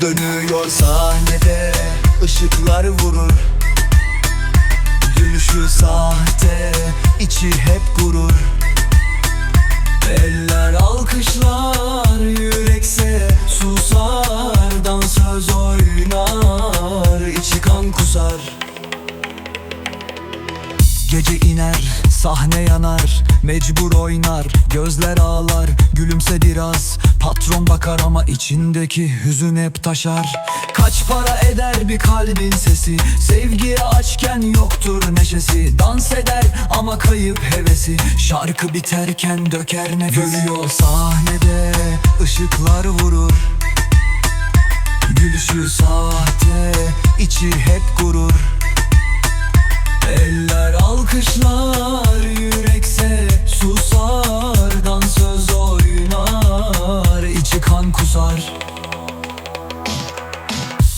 Dönüyor sahnede ışıklar vurur. Gülüşü sahte içi hep gurur. Eller alkışlar yürekse susar Dansöz oynar içi kan kusar. Gece iner, sahne yanar Mecbur oynar, gözler ağlar Gülümse biraz, patron bakar ama içindeki hüzün hep taşar. Kaç para eder bir kalbin sesi? Sevgiye açken yoktur neşesi. Dans eder ama kayıp hevesi. Şarkı biterken döker nefesi Görüyor sahnede ışıklar vurur. Gülüşü sahte, içi hep gurur. Eller alkışlar yürekse susar Dansöz oynar içi kan kusar.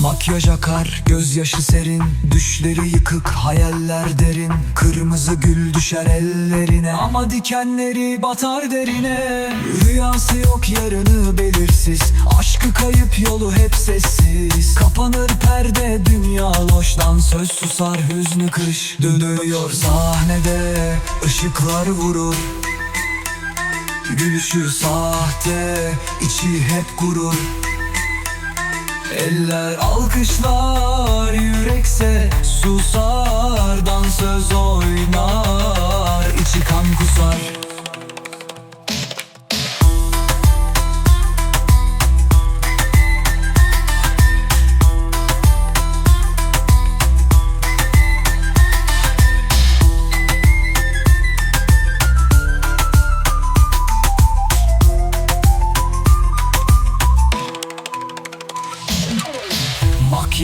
Makyaj akar, gözyaşı serin Düşleri yıkık, hayaller derin. Kırmızı gül düşer ellerine Ama dikenleri batar derine. Rüyası yok yarını belirsiz. Aşkı kayıp yolu hep sessiz. Kapanır perde dünya loştan Söz susar hüznü kış Dönüyor sahnede. Işıklar vurur Gülüşü sahte, içi hep gurur. Eller alkışlar yürekse susar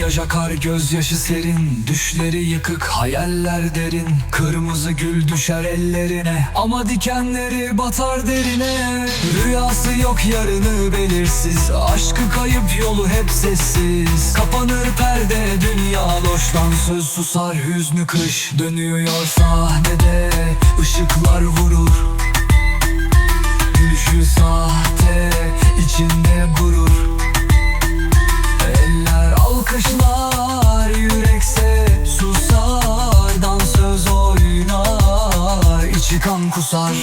Makyaj akar gözyaşı serin Düşleri yıkık hayaller derin. Kırmızı gül düşer ellerine Ama dikenleri batar derine. Rüyası yok yarını belirsiz. Aşkı kayıp yolu hep sessiz. Kapanır perde dünya loştan Söz susar hüznü kış Dönüyor sahnede. Işıklar vurur Çıkan kusar.